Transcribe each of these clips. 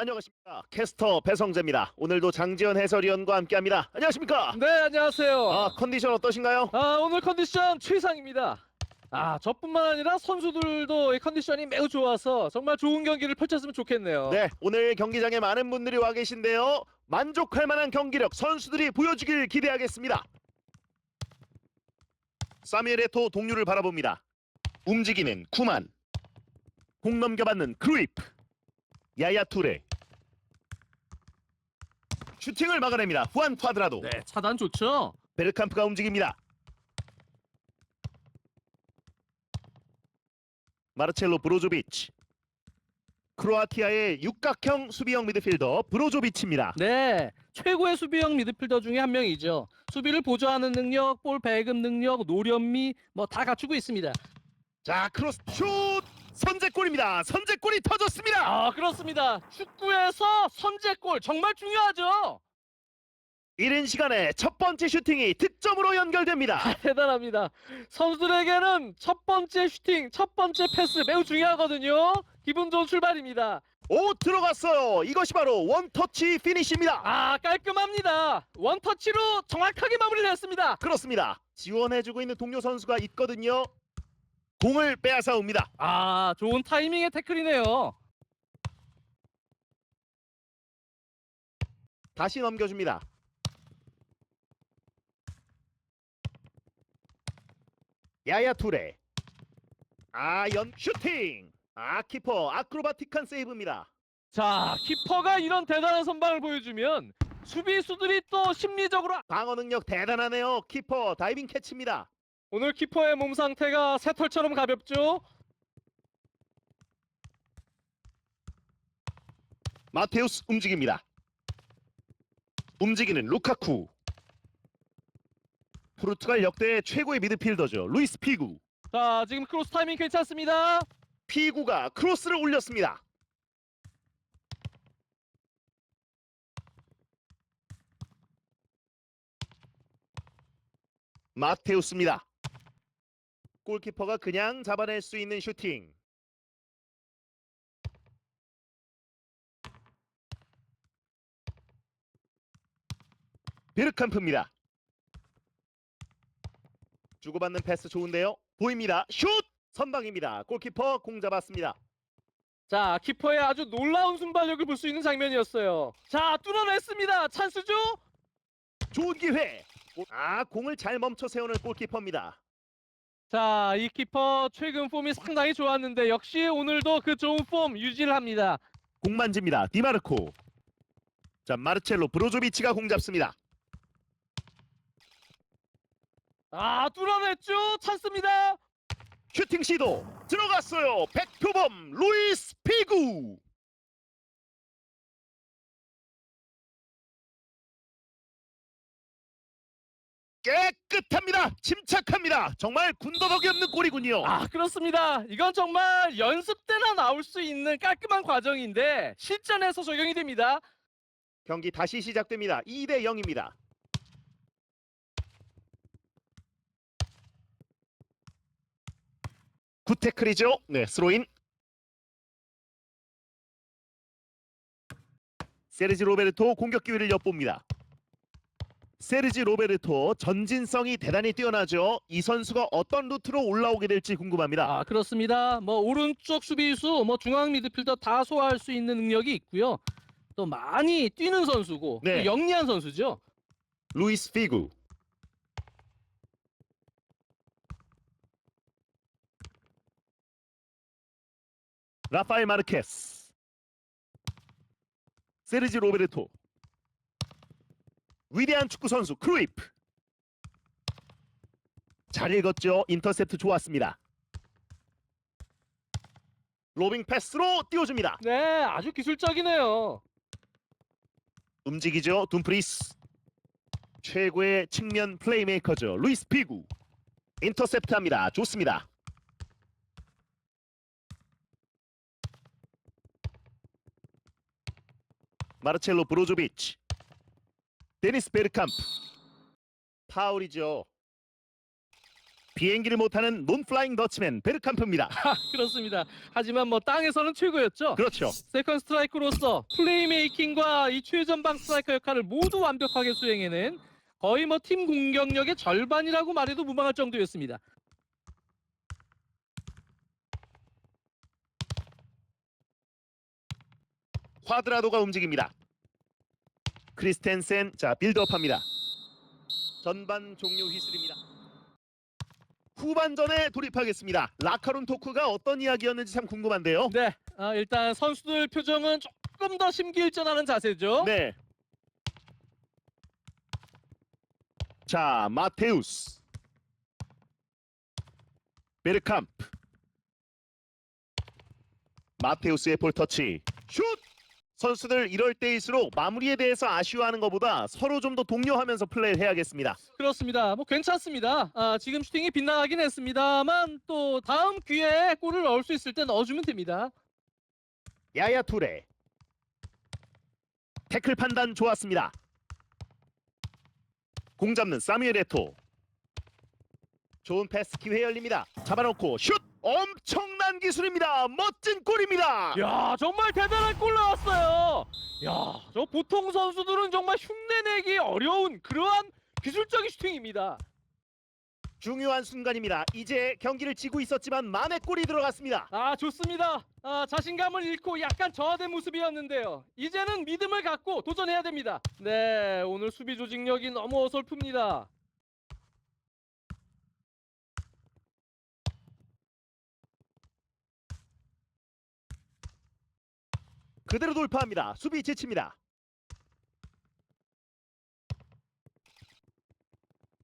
안녕하십니까 캐스터 배성재입니다. 오늘도 장지현 해설위원과 함께합니다. 안녕하십니까? 네, 안녕하세요. 아 컨디션 어떠신가요? 아, 오늘 컨디션 최상입니다. 아, 저뿐만 아니라 선수들도 이 컨디션이 매우 좋아서 정말 좋은 경기를 펼쳤으면 좋겠네요. 네 오늘 경기장에 많은 분들이 와 계신데요. 만족할 만한 경기력 선수들이 보여주길 기대하겠습니다. 사미엘 에토 동료를 바라봅니다. 움직이는 쿠만 공 넘겨받는 크루이프 야야 투레 슈팅을 막아냅니다. 후안 콰드라도 네, 차단 좋죠. 베르캄프가 움직입니다. 마르첼로 브로조비치 크로아티아의 육각형 수비형 미드필더 브로조비치입니다. 네, 최고의 수비형 미드필더 중에 한 명이죠. 수비를 보조하는 능력, 볼 배급 능력, 노련미 뭐 다 갖추고 있습니다. 자 크로스 슛 선제골입니다. 선제골이 터졌습니다. 아, 그렇습니다. 축구에서 선제골 정말 중요하죠. 이른 시간에 첫 번째 슈팅이 득점으로 연결됩니다. 대단합니다. 선수들에게는 첫 번째 슈팅, 첫 번째 패스 매우 중요하거든요. 기분 좋은 출발입니다. 오 들어갔어요. 이것이 바로 원터치 피니시입니다. 아 깔끔합니다. 원터치로 정확하게 마무리를 했습니다. 그렇습니다. 지원해주고 있는 동료 선수가 있거든요. 공을 빼앗아 옵니다. 아 좋은 타이밍의 태클이네요. 다시 넘겨줍니다. 야야 투레. 아 연 슈팅. 아 키퍼 아크로바틱한 세이브입니다. 자 키퍼가 이런 대단한 선방을 보여주면 수비수들이 또 심리적으로 방어 능력 대단하네요. 키퍼 다이빙 캐치입니다. 오늘 키퍼의 몸 상태가 새털처럼 가볍죠. 마테우스 움직입니다. 움직이는 루카쿠. 포르투갈 역대 최고의 미드필더죠. 루이스 피구. 자 지금 크로스 타이밍 괜찮습니다. 피구가 크로스를 올렸습니다. 마테우스입니다. 골키퍼가 그냥 잡아낼 수 있는 슈팅. 베르캄프입니다. 주고받는 패스 좋은데요. 보입니다. 슛! 선방입니다. 골키퍼 공 잡았습니다. 자 키퍼의 아주 놀라운 순발력을 볼 수 있는 장면이었어요. 자 뚫어냈습니다. 찬스죠? 좋은 기회. 아 공을 잘 멈춰 세우는 골키퍼입니다. 자, 이 키퍼 최근 폼이 상당히 좋았는데 역시 오늘도 그 좋은 폼 유지를 합니다. 공 만집니다. 디마르코. 자 마르첼로 브로조비치가 공 잡습니다. 아, 뚫어냈죠? 찬스입니다. 슈팅 시도 들어갔어요. 백표범 루이스 피구. 깨끗합니다. 침착합니다. 정말 군더더기 없는 골이군요. 아, 그렇습니다. 이건 정말 연습 때나 나올 수 있는 깔끔한 과정인데 실전에서 적용이 됩니다. 경기 다시 시작됩니다. 2대 0입니다. 굿테클이죠. 네, 스로인. 세르지 로베르토 공격 기회를 엿봅니다. 세르지 로베르토 전진성이 대단히 뛰어나죠. 이 선수가 어떤 루트로 올라오게 될지 궁금합니다. 아, 그렇습니다. 뭐 오른쪽 수비수, 뭐 중앙 미드필더 다 소화할 수 있는 능력이 있고요. 또 많이 뛰는 선수고 네. 또 영리한 선수죠. 루이스 피구. 라파엘 마르케스. 세르지 로베르토. 위대한 축구 선수 크루이프. 잘 읽었죠. 인터셉트 좋았습니다. 로빙 패스로 띄워줍니다. 네, 아주 기술적이네요. 움직이죠. 둠프리스. 최고의 측면 플레이메이커죠. 루이스 피구. 인터셉트합니다. 좋습니다. 마르첼로 브로조비치. 데니스 베르캄프. 파울이죠. 비행기를 못하는 논플라잉 더치맨 베르캄프입니다. 하, 그렇습니다. 하지만 뭐 땅에서는 최고였죠. 그렇죠. 세컨 스트라이크로서 플레이메이킹과 이 최전방 스트라이커 역할을 모두 완벽하게 수행해낸 거의 뭐 팀 공격력의 절반이라고 말해도 무방할 정도였습니다. 콰드라도가 움직입니다. 크리스텐센 자 빌드업합니다. 전반 종료 휘슬입니다. 후반전에 돌입하겠습니다. 라카룸 토크가 어떤 이야기였는지 참 궁금한데요. 네, 아, 일단 선수들 표정은 조금 더 심기일전하는 자세죠. 네. 자 마테우스 베르캄프 마테우스의 볼 터치 슛 선수들 이럴 때일수록 마무리에 대해서 아쉬워하는 것보다 서로 좀 더 독려하면서 플레이를 해야겠습니다 그렇습니다. 뭐 괜찮습니다. 아, 지금 슈팅이 빗나가긴 했습니다만 또 다음 기회에 골을 넣을 수 있을 때 넣어주면 됩니다. 야야 투레 태클 판단 좋았습니다 공 잡는 사뮤엘 에토 좋은 패스 기회 열립니다 잡아놓고 슛 엄청난 기술입니다 멋진 골입니다 야 정말 대단한 골 나왔어요. 야저 보통 선수들은 정말 흉내내기 어려운 그러한 기술적인 슈팅입니다. 중요한 순간입니다 이제 경기를 지고 있었지만 만의 골이 들어갔습니다 아 좋습니다. 아, 자신감을 잃고 약간 저하된 모습이었는데요. 이제는 믿음을 갖고 도전해야 됩니다. 네 오늘 수비 조직력이 너무 어설픕니다. 그대로 돌파합니다 수비 지칩니다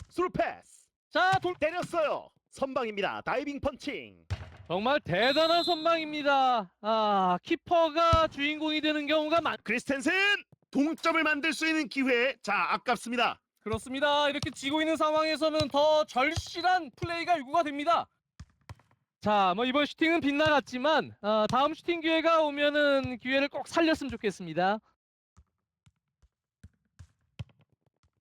스루 패스 자 돌. 때렸어요 선방입니다 다이빙 펀칭 정말 대단한 선방입니다. 아 키퍼가 주인공이 되는 경우가 많. 크리스텐센 동점을 만들 수 있는 기회 자 아깝습니다 그렇습니다. 이렇게 지고 있는 상황에서는 더 절실한 플레이가 요구가 됩니다. 자, 뭐 이번 슈팅은 빗나갔지만 어, 다음 슈팅 기회가 오면은 기회를 꼭 살렸으면 좋겠습니다.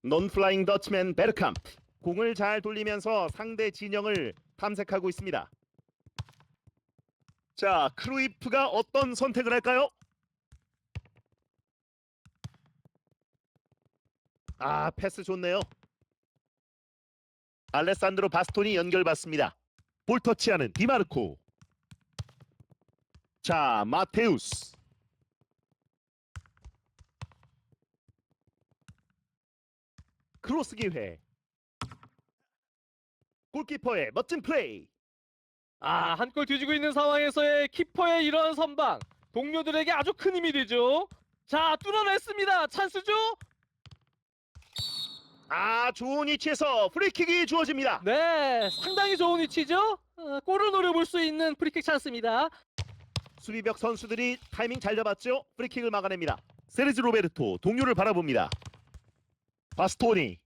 논플라잉 더치맨 베르캄프 공을 잘 돌리면서 상대 진영을 탐색하고 있습니다 자 크루이프가 어떤 선택을 할까요? 아 패스 좋네요 알레산드로 바스톤이 연결받습니다 볼 터치하는 디마르코 자 마테우스 크로스 기회 골키퍼의 멋진 플레이 아, 한 골 뒤지고 있는 상황에서의 키퍼의 이런 선방 동료들에게 아주 큰 힘이 되죠. 자, 뚫어냈습니다. 찬스죠? 아 좋은 위치에서 프리킥이 주어집니다. 네, 상당히 좋은 위치죠. 어, 골을 노려볼 수 있는 프리킥 찬스입니다. 수비벽 선수들이 타이밍 잘 잡았죠? 프리킥을 막아냅니다. 세르지 로베르토 동료를 바라봅니다. 바스토니.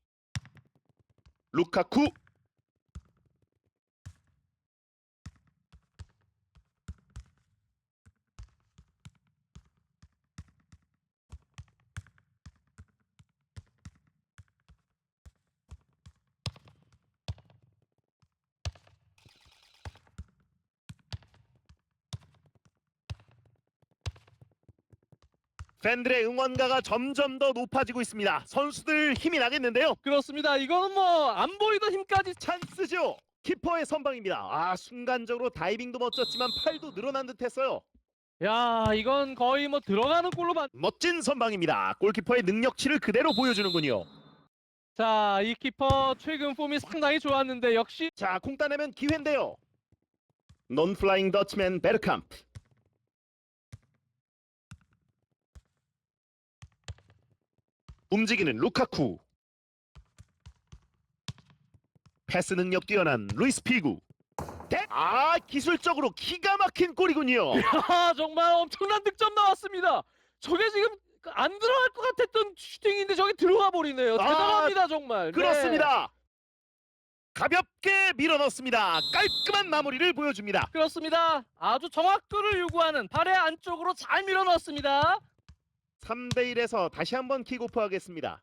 루카쿠 팬들의 응원가가 점점 더 높아지고 있습니다 선수들 힘이 나겠는데요 그렇습니다. 이거는 뭐 안 보이던 힘까지 찬스죠. 키퍼의 선방입니다. 아 순간적으로 다이빙도 멋졌지만 팔도 늘어난 듯했어요. 야, 이건 거의 뭐 들어가는 골로 만. 멋진 선방입니다. 골키퍼의 능력치를 그대로 보여주는군요. 자, 이 키퍼 최근 폼이 상당히 좋았는데 역시 자, 공 따내면 기회인데요. 논 플라잉 더치맨 베르캄프. 움직이는 루카쿠. 패스 능력 뛰어난 루이스 피구. 대- 아, 기술적으로 기가 막힌 골이군요. 아, 정말 엄청난 득점 나왔습니다. 저게 지금 안 들어갈 것 같았던 슈팅인데 저게 들어가 버리네요. 아, 대단합니다, 정말. 네. 그렇습니다. 가볍게 밀어넣습니다. 깔끔한 마무리를 보여줍니다. 그렇습니다. 아주 정확도를 요구하는 발의 안쪽으로 잘 밀어 넣었습니다. 3대 1에서 다시 한번 킥오프 하겠습니다.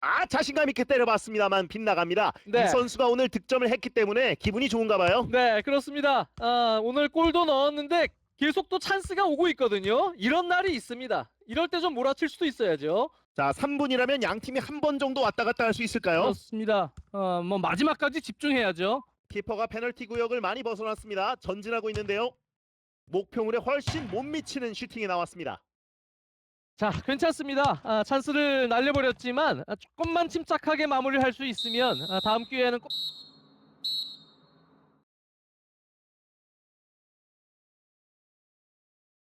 아 자신감 있게 때려봤습니다만 빗나갑니다. 네. 이 선수가 오늘 득점을 했기 때문에 기분이 좋은가 봐요. 네, 그렇습니다. 아, 오늘 골도 넣었는데 계속 또 찬스가 오고 있거든요. 이런 날이 있습니다. 이럴 때 좀 몰아칠 수도 있어야죠. 자 3분이라면 양 팀이 한 번 정도 왔다 갔다 할 수 있을까요? 그렇습니다. 어, 뭐 마지막까지 집중해야죠. 키퍼가 페널티 구역을 많이 벗어났습니다. 전진하고 있는데요. 목표물에 훨씬 못 미치는 슈팅이 나왔습니다. 자, 괜찮습니다. 아, 찬스를 날려버렸지만 아, 조금만 침착하게 마무리할 수 있으면 아, 다음 기회에는 꼭